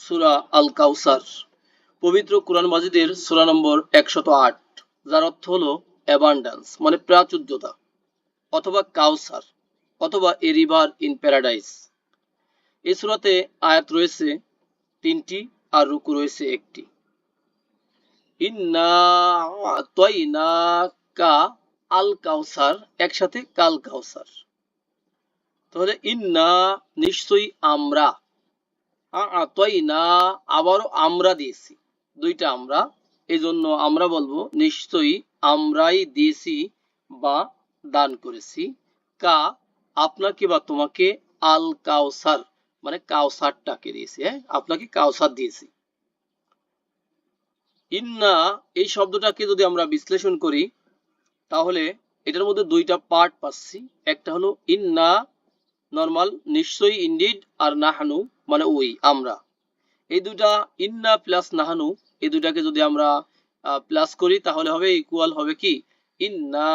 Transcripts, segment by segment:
সুরা আল কাউসার পবিত্র কোরআন মাজিদের সুরা নম্বর একশত আট। যার অর্থ হলো অ্যাবান্ডান্স মানে প্রাচুর্যতা, অথবা কাউসার, অথবা এ রিভার ইন প্যারাডাইস এই সুরাতে আয়াত রয়েছে তিনটি আর রুকু রয়েছে একটি। আল কাউসার একসাথে কাল কাউসার তাহলে ইন্না নিশ্চয়ই আমরা। না আবারও আমরা দিয়েছি। দুইটা আমরা। এই জন্য আমরা বলব, নিশ্চয়ই আমরাই দিয়েছি বা দান করেছি। কা, আপনাকে বা তোমাকে আল কাউসার মানে কাউসারটাকে দিয়েছি হ্যাঁ? আপনাকে কাউসার দিয়েছি। ইন্না, এই শব্দটাকে যদি আমরা বিশ্লেষণ করি, তাহলে এটার মধ্যে দুইটা পার্ট পাচ্ছি। একটা হলো ইন্না, নর্মাল, নিশ্চয়ই ইন্ডিড আর নাহানু। মানে ওই, আমরা। এই দুটা ইন্না প্লাস নাহানু, এই দুটাকে যদি আমরা প্লাস করি, তাহলে হবে ইকুয়াল হবে কি? ইন্না,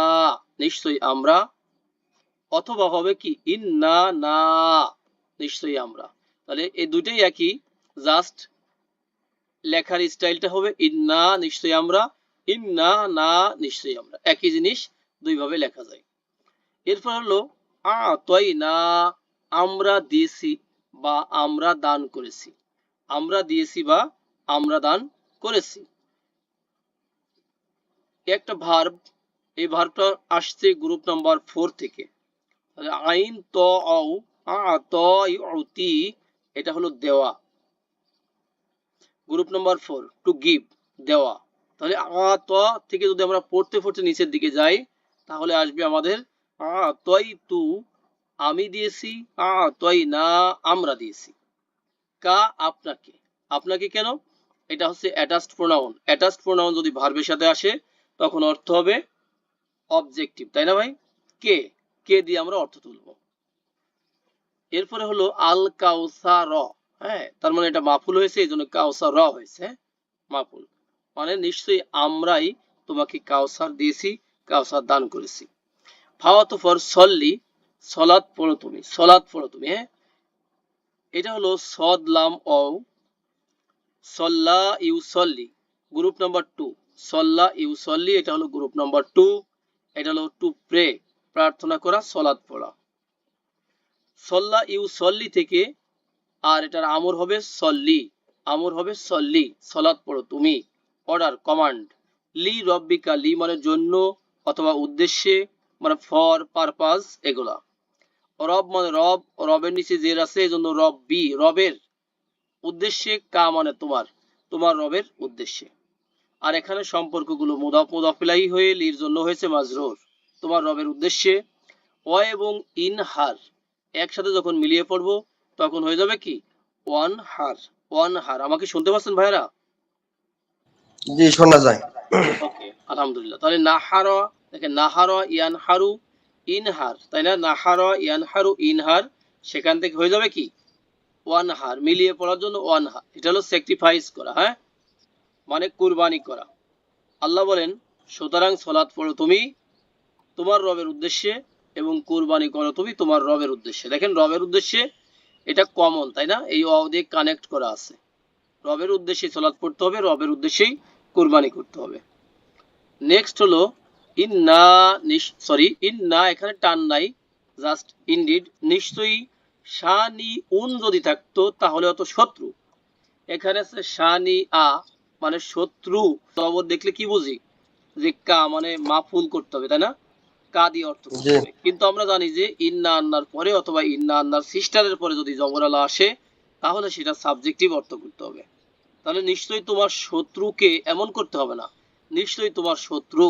নিশ্চয়ই আমরা। অথবা হবে কি? ইন্না, না, নিশ্চয়ই আমরা। তাহলে এই দুটাই একই জাস্ট লেখার স্টাইলটা হবে ইন্না, নিশ্চয়ই আমরা। ইন্না, না, নিশ্চয়ই আমরা। একই জিনিস দুইভাবে লেখা যায়। এরপর হলো আ তয় না আমরা দিয়েছি। বা আমরা দান করেছি। আমরা দিয়েছি বা আমরা দান করেছি। একটা ভার্ব এই ভার্বটা আসছে গ্রুপ নাম্বার ফোর থেকে। আইন ত ত এটা হলো দেওয়া। Group number four to give দেওয়া। তাহলে আ ত থেকে যদি আমরা পড়তে পড়তে নিচের দিকে যাই, তাহলে আসবে আমাদের আ তু আমি দিয়েছি আ তই না আমরা দিয়েছি। কা আপনাকে। আপনাকে কেন? এটা হচ্ছে অ্যাটাচড প্রোনাউন অ্যাটাচড প্রোনাউন যদি ভার্বের সাথে আসে, তখন অর্থ হবে অবজেক্টিভ তাই না ভাই? কে? কে দিয়ে আমরা অর্থ তুলব? এরপরে হলো আল কাউসা র হ্যাঁ তার মানে এটা মাফুল হয়েছে, এই জন্য কাউসা র হয়েছে হ্যাঁ? মাফুল। মানে নিশ্চয়ই আমরাই তোমাকে কাউসার দিয়েছি, কাউসার দান করেছি। ফাওয়াত ফর সল্লি সলাৎ পড়ো তুমি, সলাৎ পড়ো তুমি হ্যাঁ? এটা হলো সদ, লাম ও সল্লা, ইউসল্লি, গ্রুপ নাম্বার টু। সল্লা, ইউসল্লি, এটা হলো গ্রুপ নাম্বার টু, এটা হলো টু প্রে, প্রার্থনা করা, সলাৎ পড়া। সল্লা, ইউসল্লি থেকে আর এটার আমর হবে সল্লি, আমর হবে সল্লি সলাদ পড়ো তুমি, অর্ডার, কমান্ড। লি, রব্বিকা, লি মানে জন্য, অথবা উদ্দেশ্যে মানে ফর, পারপাস, এগুলা। রব মানে রব রবের নিচে জের আছে এই জন্য রব বি রবের উদ্দেশ্যে কা মানে তোমার তোমার রবের উদ্দেশ্যে। আর এখানে সম্পর্কগুলো মুদাফ মুদাফিলাই হয়ে লির জন্য হয়েছে মাজরুর। তোমার রবের উদ্দেশ্যে। অ এবং ইন হার একসাথে যখন মিলিয়ে পড়ব তখন হয়ে যাবে কি? ওয়ান হার ওয়ান হার। আমাকে শুনতে পাচ্ছেন ভাইরা জি শোনা যায়। ওকে আলহামদুলিল্লাহ। তাহলে নাহার দেখেন নাহার ইয়ান হারু ইনহার, তাই না? নাহার ইয়ান হারু ইনহার, সেখান থেকে হয়ে যাবে কি? ওয়ানহার, মিলিয়ে পড়ার জন্য ওয়ানহার এটা হলো স্যাক্রিফাইস করা হ্যাঁ? মানে কুরবানি করা। আল্লাহ বলেন, সুতরাং সলাৎ পড়ো তুমি তোমার রবের উদ্দেশ্যে এবং কুরবানি করো তুমি তোমার রবের উদ্দেশ্যে। দেখেন, রবের উদ্দেশ্যে এটা কমন তাই না? এই অ দিয়ে কানেক্ট করা আছে। রবের উদ্দেশ্যে সলাৎ পড়তে হবে, রবের উদ্দেশ্যেই কুরবানি করতে হবে। নেক্সট হলো ইন্না সরি ইন্না এখানে টান নাই জাস্ট ইনডিড নিশ্চয়ই শানি উন যদি থাকতো তাহলে অত শত্রু। এখানে আছে শানি আ মানে শত্রু। দেখলে কি বুঝি? যে কা মানে মাফুল করতে হবে তাই না? কা দিয়ে অর্থ করতে হবে। কিন্তু আমরা জানি যে ইন্না আন্নার পরে অথবা ইন্না আন্নার সিস্টারের পরে যদি জবরালা আসে তাহলে সেটা সাবজেক্টিভ অর্থ করতে হবে। তাহলে নিশ্চয়ই তোমার শত্রুকে এমন করতে হবে না। নিশ্চয়ই তোমার শত্রু।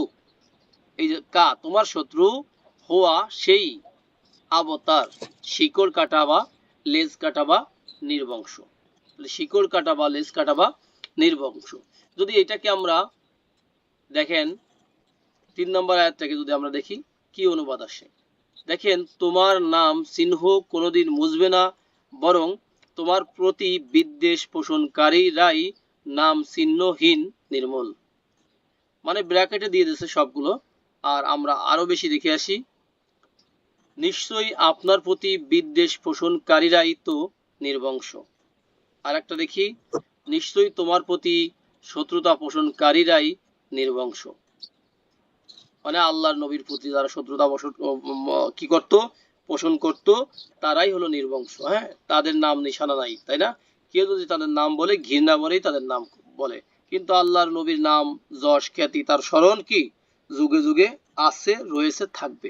এই যে কা, তোমার শত্রু হওয়া সেই আবতার শিকড় কাটা বা লেজ কাটা বা নির্বংশ। শিকড় কাটা বা লেজ কাটা বা নির্বংশ। যদি এটাকে আমরা দেখেন, তিন নম্বর আয়াতটাকে যদি আমরা দেখি, কি অনুবাদ আসে? দেখেন, তোমার নাম চিহ্ন কোনোদিন মুছবে না, বরং তোমার প্রতি বিদ্বেষ পোষণকারীরাই নাম চিহ্নহীন, নির্মূল। মানে ব্র্যাকেটে দিয়ে দিয়েছে সবগুলো। আর আমরা আরও বেশি দেখে আসি। নিশ্চয়ই আপনার প্রতি বিদ্বেষ পোষণকারীরাই তো নির্বংশ। আর একটা দেখি, নিশ্চয়ই তোমার প্রতি শত্রুতা পোষণকারীরাই নির্বংশ। মানে আল্লাহর নবীর প্রতি যারা শত্রুতা পোষণ কি করত? পোষণ করত, তারাই হলো নির্বংশ হ্যাঁ? তাদের নাম নিশানা নাই, তাই না? কেউ যদি তাদের নাম বলে, ঘৃণা বলেই তাদের নাম বলে। কিন্তু আল্লাহর নবীর নাম যশ খ্যাতি, তার স্মরণ কি? যুগে যুগে আছে রয়েছে থাকবে।